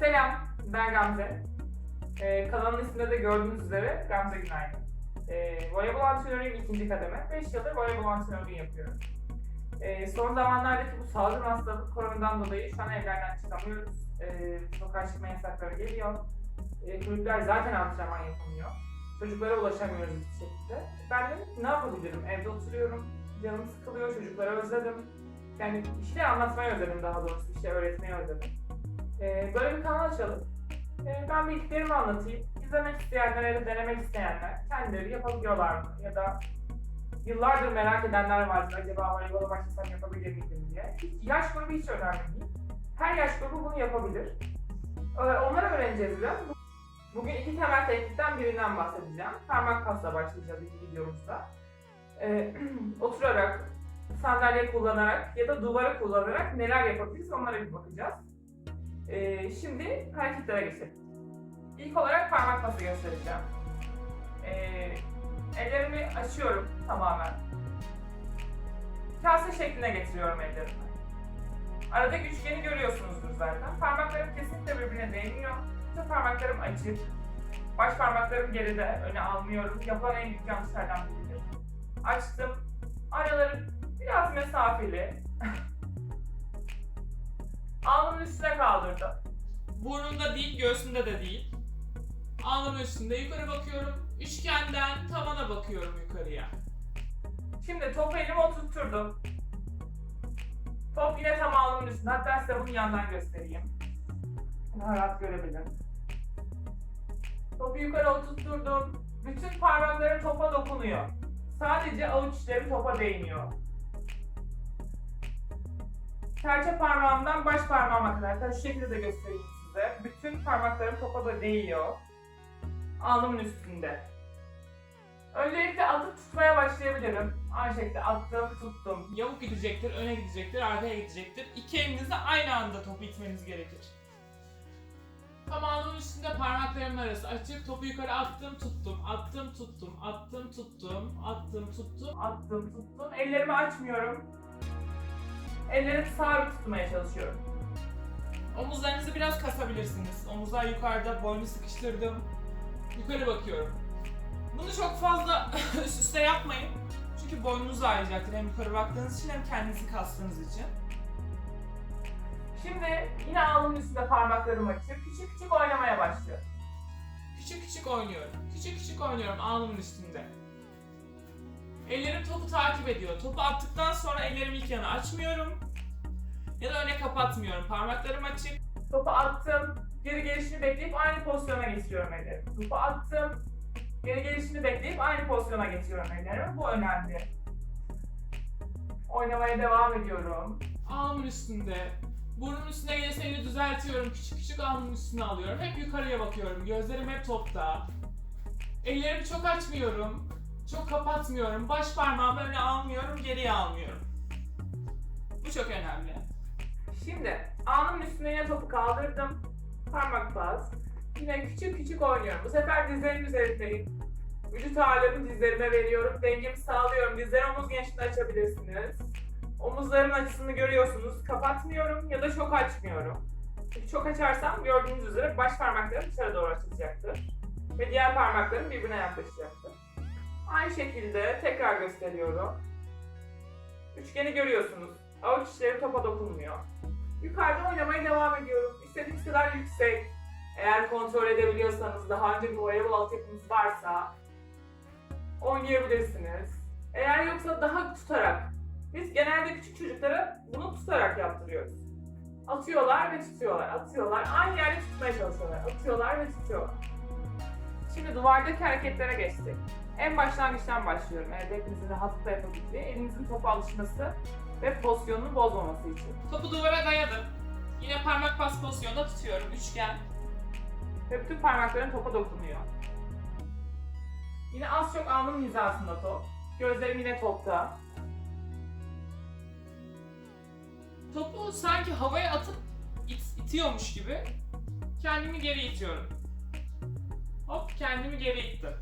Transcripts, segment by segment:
Selam, ben Gamze. Ee, kanalın isminde de gördüğünüz üzere Gamze Günaydın. Ee, voleybol antrenörüyüm ikinci kademe. 5 yıldır voleybol antrenörlüğü yapıyorum. Ee, son zamanlardaki bu salgın hastalık koronadan dolayı şu an evlerden çıkamıyoruz. Ee, sokağa çıkma yasakları geliyor. Ee, kulüpler zaten antrenman yapamıyor. Çocuklara ulaşamıyoruz hiçbir şekilde. Ben de ne yapabilirim? Evde oturuyorum, canım sıkılıyor, çocukları özledim. Yani bir şeyler anlatmayı özledim daha doğrusu, bir şey öğretmeyi özledim. Ee, böyle bir kanal açalım. Ee, ben bildiklerimi anlatayım. İzlemek isteyenler ya da denemek isteyenler kendileri yapabiliyorlar mı? Ya da yıllardır merak edenler vardır. Acaba voleybola başlasam yapabilir miydim diye. Hiç, yaş grubu hiç önemli değil. Her yaş grubu bunu yapabilir. Ee, onları öğreneceğiz biraz. Bugün iki temel teknikten birinden bahsedeceğim. Parmak pasla başlayacağız ilk videomuzda. Ee, oturarak, sandalye kullanarak ya da duvarı kullanarak neler yapabiliriz onlara bir bakacağız. Ee, şimdi hareketlere geçelim. İlk olarak parmak pası göstereceğim. Ee, ellerimi açıyorum tamamen. Kase şekline getiriyorum ellerimi. Aradaki üçgeni görüyorsunuzdur zaten. Parmaklarım kesinlikle birbirine değmiyor. Bütün parmaklarım açık. Baş parmaklarım geride, öne almıyorum. Yapılan en büyük yanlışlardan biridir. Açtım. Araları biraz mesafeli. Alnımın üstüne kaldırdım. Burnunda değil, göğsünde de değil. Alnımın üstünde yukarı bakıyorum. Üçgenden tavana bakıyorum yukarıya. Şimdi topu elime oturtturdum. Top yine tam alnımın üstünde. Hatta size bunu yandan göstereyim. Daha rahat görebilirim. Topu yukarı oturtturdum. Bütün parmaklarım topa dokunuyor. Sadece avuç içlerim topa değmiyor. Serçe parmağımdan baş parmağıma kadar. Hatta şu şekilde de göstereyim size. Bütün parmaklarım topa da değiyor. Alnımın üstünde. Öncelikle atıp tutmaya başlayabilirim. Aynı şekilde attım, tuttum. Yamuk gidecektir, öne gidecektir, arkaya gidecektir. İki elinizle aynı anda topu itmeniz gerekir. Tam alnımın üstünde parmaklarımın arası açık. Topu yukarı attım, tuttum, attım, tuttum, attım, tuttum, attım, tuttum. Attım, tuttum. Ellerimi açmıyorum. Ellerimi sabit tutmaya çalışıyorum. Omuzlarınızı biraz kasabilirsiniz. Omuzlar yukarıda, boynu sıkıştırdım. Yukarı bakıyorum. Bunu çok fazla üst üste yapmayın. Çünkü boynunuz ağrıyacaktır hem yukarı baktığınız için hem kendinizi kastığınız için. Şimdi yine alnımın üstünde parmaklarım açık. Küçük küçük oynamaya başlıyorum. Küçük küçük oynuyorum. Küçük küçük oynuyorum alnımın üstünde. Ellerim topu takip ediyor. Topu attıktan sonra ellerimi ilk yana açmıyorum. Ya da öne kapatmıyorum. Parmaklarım açık. Topu attım. Geri gelişini bekleyip aynı pozisyona geçiriyorum ellerimi. Topu attım. Geri gelişini bekleyip aynı pozisyona geçiriyorum ellerimi. Bu önemli. Oynamaya devam ediyorum. Alnımın üstünde. Burnumun üstüne gelirse elini düzeltiyorum. Küçük küçük alnımın üstüne alıyorum. Hep yukarıya bakıyorum. Gözlerim hep topta. Ellerimi çok açmıyorum. Çok kapatmıyorum. Baş parmağımı öne almıyorum, geriye almıyorum. Bu çok önemli. Şimdi alnımın üstüne yine topu kaldırdım. Parmak bas. Yine küçük küçük oynuyorum. Bu sefer dizlerim üzerindeyim. Vücut ağırlığımı dizlerime veriyorum. Dengemi sağlıyorum. Dizleri omuz genişliğinde açabilirsiniz. Omuzlarımın açısını görüyorsunuz. Kapatmıyorum ya da çok açmıyorum. Çünkü çok açarsam gördüğünüz üzere baş parmaklarım dışarı doğru açılacaktır. Ve diğer parmaklarım birbirine yaklaşacaktır. Aynı şekilde tekrar gösteriyorum. Üçgeni görüyorsunuz. Avuç içleri topa dokunmuyor. Yukarıda oynamaya devam ediyorum. İstediğiniz kadar yüksek. Eğer kontrol edebiliyorsanız, daha önce bir voleybol altyapınız varsa oynayabilirsiniz. Eğer yoksa daha tutarak. Biz genelde küçük çocuklara bunu tutarak yaptırıyoruz. Atıyorlar ve tutuyorlar, atıyorlar. Aynı yerde tutmaya çalışıyorlar. Atıyorlar ve tutuyorlar. Şimdi duvardaki hareketlere geçtik. En başlangıçtan başlıyorum. Evde hepinizin rahatlıkla yapabildiği, elinizin topa alışması ve pozisyonunu bozmaması için. Topu duvara dayadım. Yine parmak bas pozisyonda tutuyorum. Üçgen. Ve bütün parmakların topa dokunuyor. Yine az çok alnımın hizasında top. Gözlerim yine topta. Topu sanki havaya atıp it- itiyormuş gibi kendimi geri itiyorum. Hop kendimi geri ittim.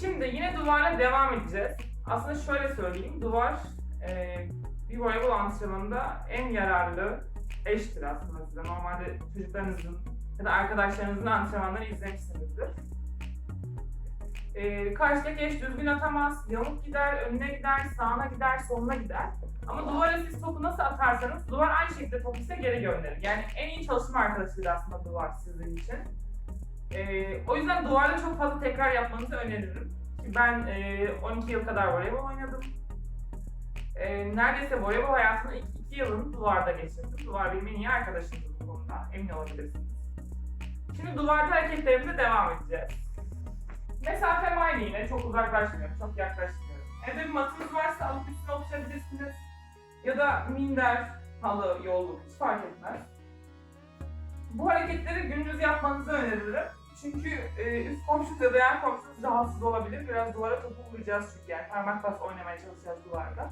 Şimdi yine duvarla devam edeceğiz. Aslında şöyle söyleyeyim, duvar e, bir voleybol antrenmanında en yararlı eştir aslında size. Normalde çocuklarınızın ya da arkadaşlarınızın antrenmanları izlemişsinizdir. Ee, karşıdaki eş düzgün atamaz, yamuk gider, önüne gider, sağına gider, soluna gider. Ama duvara siz topu nasıl atarsanız duvar aynı şekilde topu size geri gönderir. Yani en iyi çalışma arkadaşıdır aslında duvar sizin için. Ee, o yüzden duvarda çok fazla tekrar yapmanızı öneririm. Ben e, 12 yıl kadar voleybol oynadım. E, neredeyse voleybol hayatımın ilk 2 yılını duvarda geçirdim. Duvar benim en iyi arkadaşımdı bu konuda. Emin olabilirsiniz. Şimdi duvarda hareketlerimize devam edeceğiz. Mesafem aynı yine. Çok uzaklaşmıyorum, çok yaklaşmıyorum. Evde bir matınız varsa alıp üstüne oturabilirsiniz. Ya da minder, halı, yolluk hiç fark etmez. Bu hareketleri gündüz yapmanızı öneririm. Çünkü e, üst komşu da yan komşunuz rahatsız olabilir. Biraz duvara topu vuracağız çünkü yani parmak bas oynamaya çalışacağız duvarda.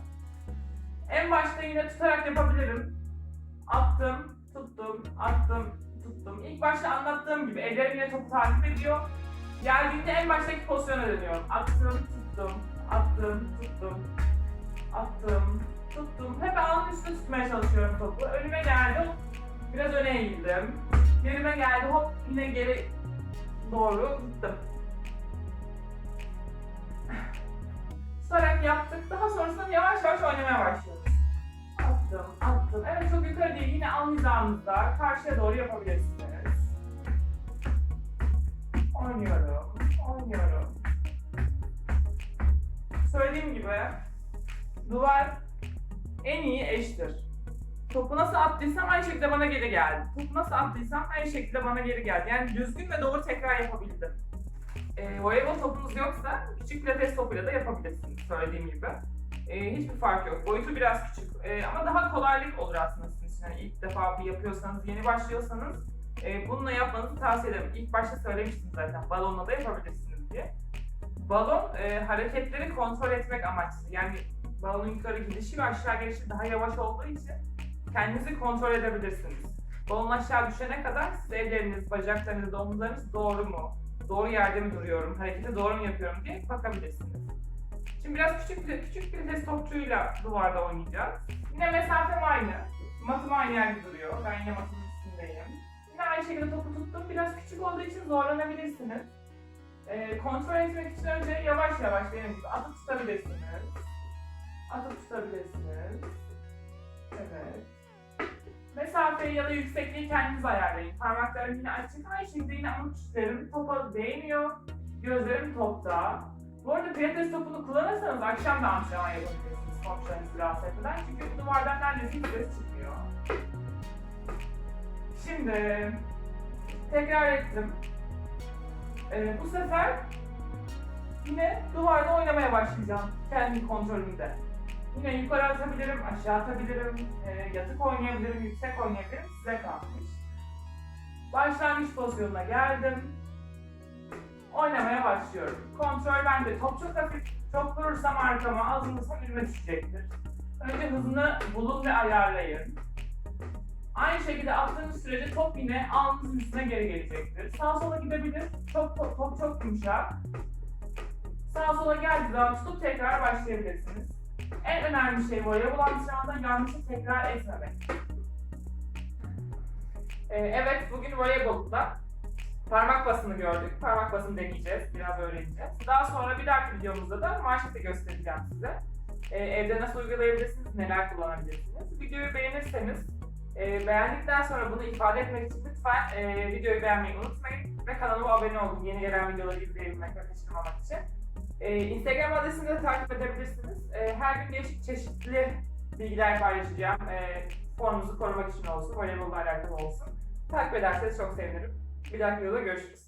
En başta yine tutarak yapabilirim. Attım, tuttum, attım, tuttum. İlk başta anlattığım gibi ellerim yine topu takip ediyor. Geldiğinde en baştaki pozisyona dönüyorum. Attım, tuttum, attım, tuttum, attım, tuttum. Hep alnın üstüne tutmaya çalışıyorum topu. Önüme geldi, biraz öne eğildim. Gerime geldi, hop yine geri doğru gittim. Tutarak yaptık. Daha sonrasında yavaş yavaş oynamaya başlıyoruz. Attım, attım. Evet çok yukarı değil. Yine al hizanızda. Karşıya doğru yapabilirsiniz. Oynuyorum, oynuyorum. Söylediğim gibi duvar en iyi eştir. Topu nasıl attıysam aynı şekilde bana geri geldi. Topu nasıl attıysam aynı şekilde bana geri geldi. Yani düzgün ve doğru tekrar yapabildim. E, voleybol topunuz yoksa küçük pilates topuyla da yapabilirsiniz söylediğim gibi. E, hiçbir fark yok. Boyutu biraz küçük E, ama daha kolaylık olur aslında sizin için. Yani ilk defa bir yapıyorsanız, yeni başlıyorsanız e, bununla yapmanızı tavsiye ederim. İlk başta söylemiştim zaten balonla da yapabilirsiniz diye. Balon e, hareketleri kontrol etmek amaçlı. Yani balonun yukarı gidişi ve aşağı gelişi daha yavaş olduğu için kendinizi kontrol edebilirsiniz. Balon aşağı düşene kadar siz elleriniz, bacaklarınız, omuzlarınız doğru mu? Doğru yerde mi duruyorum? Hareketi doğru mu yapıyorum diye bakabilirsiniz. Şimdi biraz küçük bir, küçük bir test topçuyla duvarda oynayacağız. Yine mesafem aynı. Matım aynı yerde duruyor. Ben yine matımın üstündeyim. Yine aynı şekilde topu tuttum. Biraz küçük olduğu için zorlanabilirsiniz. Ee, kontrol etmek için önce yavaş yavaş benim gibi atıp tutabilirsiniz. Atıp tutabilirsiniz. Evet. Mesafeyi ya da yüksekliği kendiniz ayarlayın. Parmaklarım yine açık. Aynı şekilde yine avuç topa değmiyor. Gözlerim topta. Bu arada pilates topunu kullanırsanız akşam da antrenman yapabilirsiniz komşularınızı rahatsız etmeden. Çünkü duvardan neredeyse hiç çıkmıyor. Şimdi tekrar ettim. Ee, bu sefer yine duvarda oynamaya başlayacağım kendi kontrolümde. Yine yukarı atabilirim, aşağı atabilirim, e, yatık oynayabilirim, yüksek oynayabilirim. Size kalmış. Başlangıç pozisyonuna geldim. Oynamaya başlıyorum. Kontrol bende. Top çok hafif, çok vurursam arkama, az vurursam önüme düşecektir. Önce hızını bulun ve ayarlayın. Aynı şekilde attığınız sürece top yine alnınızın üstüne geri gelecektir. Sağa sola gidebilir. Top, top, top çok yumuşak. Sağa sola geldiği zaman tutup tekrar başlayabilirsiniz. En önemli şey voleybol antrenmanda yanlışı tekrar etmemek. Ee, evet, bugün voleybolda parmak basını gördük. Parmak basını deneyeceğiz, biraz öğreneceğiz. Daha sonra bir dahaki videomuzda da manşeti göstereceğim size. Ee, evde nasıl uygulayabilirsiniz, neler kullanabilirsiniz. Videoyu beğenirseniz, e, beğendikten sonra bunu ifade etmek için lütfen e, videoyu beğenmeyi unutmayın. Ve kanalıma abone olun, yeni gelen videoları izleyebilmek ve kaçırmamak için. Ee, Instagram adresini de takip edebilirsiniz. Ee, her gün değişik çeşitli bilgiler paylaşacağım. Ee, formunuzu korumak için olsun, voleybolla alakalı olsun. Takip ederseniz çok sevinirim. Bir dahaki videoda görüşürüz.